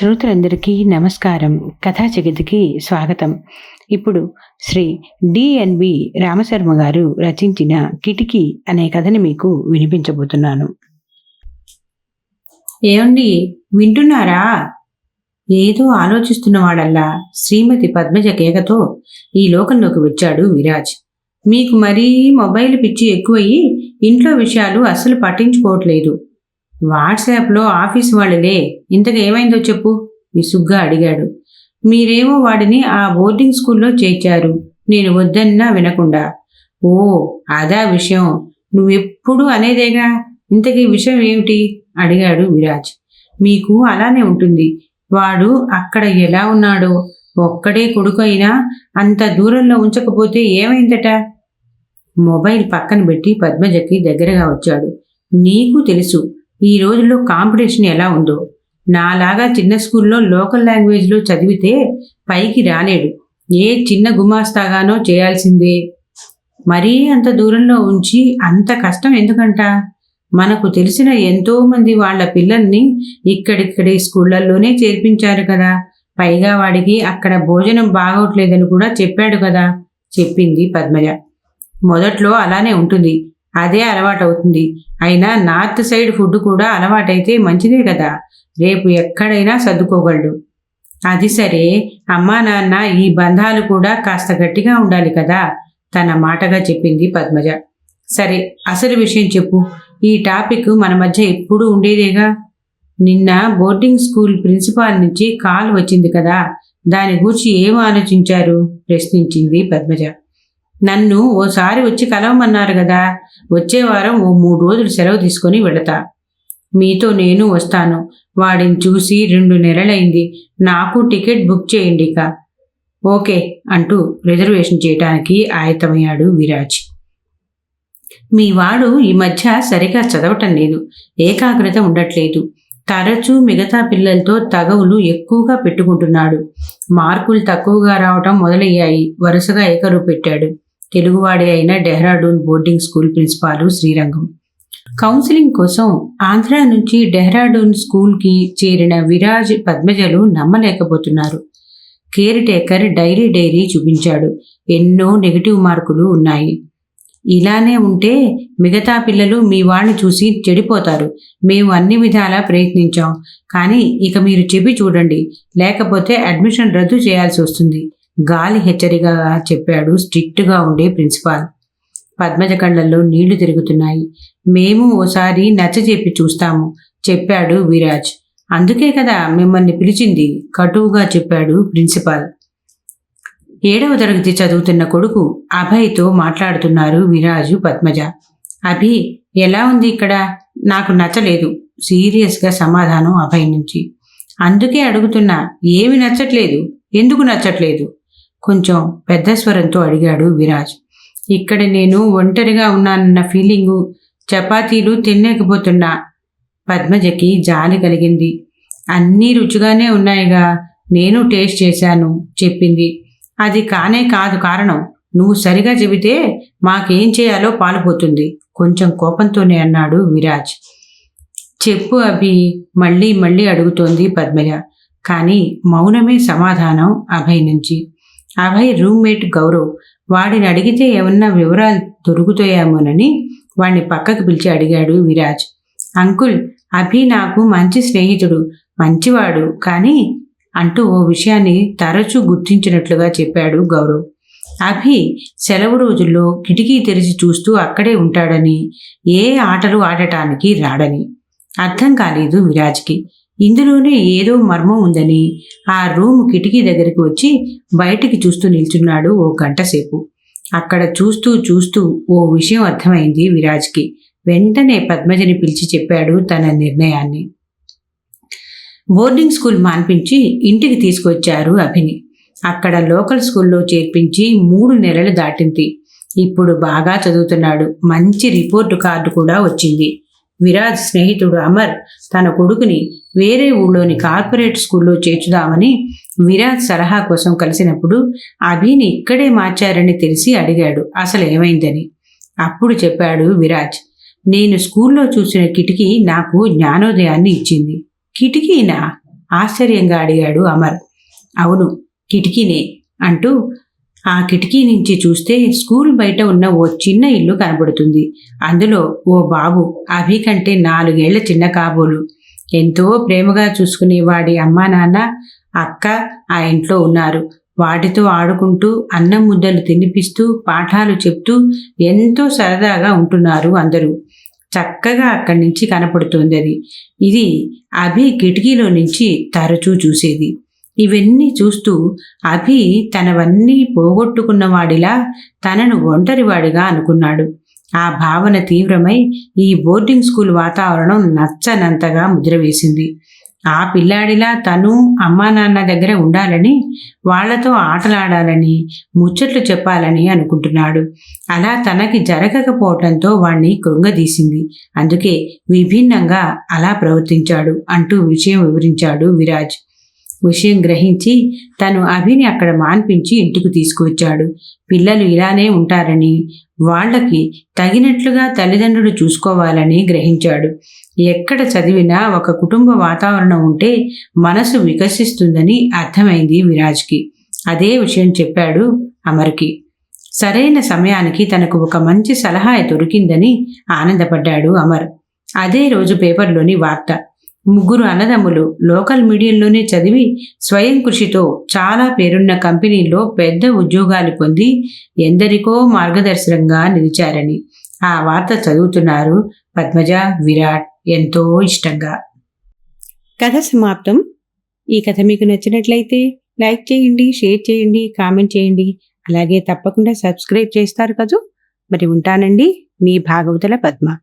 శ్రోతలందరికీ నమస్కారం. కథా జగతికి స్వాగతం. ఇప్పుడు శ్రీ డిఎన్బి రామశర్మ గారు రచించిన కిటికీ అనే కథని మీకు వినిపించబోతున్నాను. ఏమండి వింటున్నారా? ఏదో ఆలోచిస్తున్నవాడల్లా శ్రీమతి పద్మజ కేకతో ఈ లోకంలోకి వచ్చాడు విరాజ్. మీకు మరీ మొబైల్ పిచ్చి ఎక్కువయ్యి ఇంట్లో విషయాలు అస్సలు పట్టించుకోవట్లేదు. వాట్సాప్లో ఆఫీస్ వాళ్ళలే. ఇంతకు ఏమైందో చెప్పు? విసుగ్గా అడిగాడు. మీరేమో వాడిని ఆ బోర్డింగ్ స్కూల్లో చేర్చారు. నేను వద్దన్నా వినకుండా. ఓ అదా విషయం. నువ్వెప్పుడు అనేదేగా? ఇంతకీ విషయం ఏమిటి? అడిగాడు విరాజ్. మీకు అలానే ఉంటుంది. వాడు అక్కడ ఎలా ఉన్నాడో? ఒక్కడే కొడుకైనా అంత దూరంలో ఉంచకపోతే ఏమైందట? మొబైల్ పక్కన పెట్టి పద్మజకి దగ్గరగా వచ్చాడు. నీకు తెలుసు. ఈ రోజుల్లో కాంపిటీషన్ ఎలా ఉందో. నాలాగా చిన్న స్కూల్లో లోకల్ లాంగ్వేజ్లో చదివితే పైకి రాలేడు. ఏ చిన్న గుమాస్తాగానో చేయాల్సిందే. మరీ అంత దూరంలో ఉంచి అంత కష్టం ఎందుకంట? మనకు తెలిసిన ఎంతోమంది వాళ్ళ పిల్లల్ని ఇక్కడిక్కడి స్కూళ్ళల్లోనే చేర్పించారు కదా. పైగా వాడికి అక్కడ భోజనం బాగోట్లేదని కూడా చెప్పాడు కదా. చెప్పింది పద్మజ. మొదట్లో అలానే ఉంటుంది. అదే అలవాటు అవుతుంది అయినా నార్త్ సైడ్ ఫుడ్ కూడా అలవాటైతే మంచిదే కదా. రేపు ఎక్కడైనా సర్దుకోగలడు. అది సరే అమ్మా నాన్న ఈ బంధాలు కూడా కాస్త గట్టిగా ఉండాలి కదా. తన మాటగా చెప్పింది పద్మజ. సరే అసలు విషయం చెప్పు. ఈ టాపిక్ మన మధ్య ఎప్పుడూ ఉండేదేగా? నిన్న బోర్డింగ్ స్కూల్ ప్రిన్సిపాల్ నుంచి కాల్ వచ్చింది కదా. దాని గురించి ఏం ఆలోచించారు? ప్రశ్నించింది పద్మజ. నన్ను ఓసారి వచ్చి కలవమన్నారు కదా వచ్చే వారం ఓ మూడు రోజులు సెలవు తీసుకొని వెళతా. మీతో నేను వస్తాను. వాడిని చూసి రెండు నెలలైంది. నాకు టికెట్ బుక్ చేయండి ఇక. ఓకే అంటూ రిజర్వేషన్ చేయడానికి ఆయత్తమయ్యాడు విరాజ్. మీ వాడు ఈ మధ్య సరిగా చదవటం లేదు. ఏకాగ్రత ఉండట్లేదు. తరచూ మిగతా పిల్లలతో తగవులు ఎక్కువగా పెట్టుకుంటున్నాడు. మార్కులు తక్కువగా రావటం మొదలయ్యాయి. వరుసగా ఏకరు పెట్టాడు. తెలుగువాడే అయిన Dehradun boarding school principal Srirangam. Counselling కోసం ఆంధ్ర నుంచి డెహ్రాడూన్ స్కూల్కి చేరిన విరాజ్ పద్మజలు నమ్మలేకపోతున్నారు. కేర్ టేకర్ డైరీ డైరీ చూపించాడు. ఎన్నో నెగిటివ్ మార్కులు ఉన్నాయి. ఇలానే ఉంటే మిగతా పిల్లలు మీ వాడిని చూసి చెడిపోతారు. మేము అన్ని విధాలా ప్రయత్నించాం. కానీ ఇక మీరు చెప్పి చూడండి. లేకపోతే అడ్మిషన్ రద్దు చేయాల్సి వస్తుంది. గాలి హెచ్చరికగా చెప్పాడు స్ట్రిక్ట్గా ఉండే ప్రిన్సిపాల్. పద్మజ కళ్ళల్లో నీళ్ళు తిరుగుతున్నాయి. మేము ఓసారి నచ్చజెప్పి చూస్తాము చెప్పాడు విరాజ్. అందుకే కదా మిమ్మల్ని పిలిచింది కటువుగా చెప్పాడు ప్రిన్సిపాల్. ఏడవ తరగతి చదువుతున్న కొడుకు అభయ్తో మాట్లాడుతున్నారు విరాజు పద్మజ. అభి ఎలా ఉంది ఇక్కడ? నాకు నచ్చలేదు. సీరియస్గా సమాధానం అభయ్ నుంచి. అందుకే అడుగుతున్నా ఏమి నచ్చట్లేదు? ఎందుకు నచ్చట్లేదు? కొంచెం పెద్ద స్వరంతో అడిగాడు విరాజ్. ఇక్కడ నేను ఒంటరిగా ఉన్నానన్న ఫీలింగు చపాతీలు తినలేకపోతున్నా. పద్మజకి జాలి కలిగింది. అన్నీ రుచిగానే ఉన్నాయిగా. నేను టేస్ట్ చేశాను చెప్పింది. అది కానే కాదు కారణం. నువ్వు సరిగా చెబితే మాకేం చేయాలో పాలుపోతుంది. కొంచెం కోపంతోనే అన్నాడు విరాజ్. చెప్పు అభి మళ్ళీ మళ్ళీ అడుగుతోంది పద్మజ. కానీ మౌనమే సమాధానం అభయ్ నుంచి. అభయ్ రూమ్మేట్ గౌరవ్. వాడిని అడిగితే ఏమన్నా వివరాలు దొరుకుతాయేమోనని వాడిని పక్కకు పిలిచి అడిగాడు విరాజ్. అంకుల్ అభి నాకు మంచి స్నేహితుడు మంచివాడు కానీ అంటూ ఓ విషయాన్ని తరచూ గుర్తించినట్లుగా చెప్పాడు గౌరవ్. అభి సెలవు రోజుల్లో కిటికీ తెరిచి చూస్తూ అక్కడే ఉంటాడని ఏ ఆటలు ఆడటానికి రాడని. అర్థం కాలేదు విరాజ్కి. ఇందులోనే ఏదో మర్మం ఉందని ఆ రూమ్ కిటికీ దగ్గరికి వచ్చి బయటికి చూస్తూ నిల్చున్నాడు ఓ గంటసేపు. అక్కడ చూస్తూ చూస్తూ ఓ విషయం అర్థమైంది విరాజ్కి. వెంటనే పద్మజని పిలిచి చెప్పాడు తన నిర్ణయాన్ని. బోర్డింగ్ స్కూల్ మాన్పించి ఇంటికి తీసుకొచ్చారు అభిని. అక్కడ లోకల్ స్కూల్లో చేర్పించి మూడు నెలలు దాటింది. ఇప్పుడు బాగా చదువుతున్నాడు. మంచి రిపోర్టు కార్డు కూడా వచ్చింది. విరాజ్ స్నేహితుడు అమర్ తన కొడుకుని వేరే ఊళ్ళోని కార్పొరేట్ స్కూల్లో చేర్చుదామని విరాజ్ సలహా కోసం కలిసినప్పుడు అభిని ఇక్కడే మార్చారని తెలిసి అడిగాడు. అసలు ఏమైందని? అప్పుడు చెప్పాడు విరాజ్ నేను స్కూల్లో చూసిన కిటికీ నాకు జ్ఞానోదయాన్ని ఇచ్చింది. కిటికీనా? ఆశ్చర్యంగా అడిగాడు అమర్. అవును కిటికీనే అంటూ ఆ కిటికీ నుంచి చూస్తే స్కూల్ బయట ఉన్న ఓ చిన్న ఇల్లు కనబడుతుంది. అందులో ఓ బాబు అభి కంటే నాలుగేళ్ళ చిన్న కాబోలు. ఎంతో ప్రేమగా చూసుకునే వాడి అమ్మా నాన్న అక్క ఆ ఇంట్లో ఉన్నారు. వాటితో ఆడుకుంటూ అన్నం ముద్దలు తినిపిస్తూ పాఠాలు చెప్తూ ఎంతో సరదాగా ఉంటున్నారు అందరూ. చక్కగా అక్కడి నుంచి కనపడుతోంది అది ఇది అభి కిటికీలో నుంచి తరచూ చూసేది. ఇవన్నీ చూస్తూ అభి తనవన్నీ పోగొట్టుకున్నవాడిలా తనను ఒంటరివాడిగా అనుకున్నాడు. ఆ భావన తీవ్రమై ఈ బోర్డింగ్ స్కూల్ వాతావరణం నచ్చనంతగా ముద్రవేసింది ఆ పిల్లాడిలా తను అమ్మా నాన్న దగ్గర ఉండాలని వాళ్ళతో ఆటలాడాలని ముచ్చట్లు చెప్పాలని అనుకుంటున్నాడు. అలా తనకి జరగకపోవటంతో వాణ్ణి కృంగదీసింది. అందుకే విభిన్నంగా అలా ప్రవర్తించాడు అంటూ విషయం వివరించాడు విరాజ్. విషయం గ్రహించి తను అభిని అక్కడ మాన్పించి ఇంటికి తీసుకువచ్చాడు. పిల్లలు ఇలానే ఉంటారని వాళ్ళకి తగినట్లుగా తల్లిదండ్రులు చూసుకోవాలని గ్రహించాడు. ఎక్కడ చదివినా ఒక కుటుంబ వాతావరణం ఉంటే మనసు వికసిస్తుందని అర్థమైంది విరాజ్కి. అదే విషయం చెప్పాడు అమర్కి. సరైన సమయానికి తనకు ఒక మంచి సలహా దొరికిందని ఆనందపడ్డాడు అమర్. అదే రోజు పేపర్లోని వార్త. ముగ్గురు అన్నదమ్ములు లోకల్ మీడియంలోనే చదివి స్వయం కృషితో చాలా పేరున్న కంపెనీల్లో పెద్ద ఉద్యోగాలు పొంది ఎందరికో మార్గదర్శనంగా నిలిచారని ఆ వార్త చదువుతున్నారు పద్మజ విరాట్ ఎంతో ఇష్టంగా. కథ సమాప్తం. ఈ కథ మీకు నచ్చినట్లయితే లైక్ చేయండి షేర్ చేయండి కామెంట్ చేయండి. అలాగే తప్పకుండా సబ్స్క్రైబ్ చేస్తారు కదూ. మరి ఉంటానండి. మీ భాగవతుల పద్మ.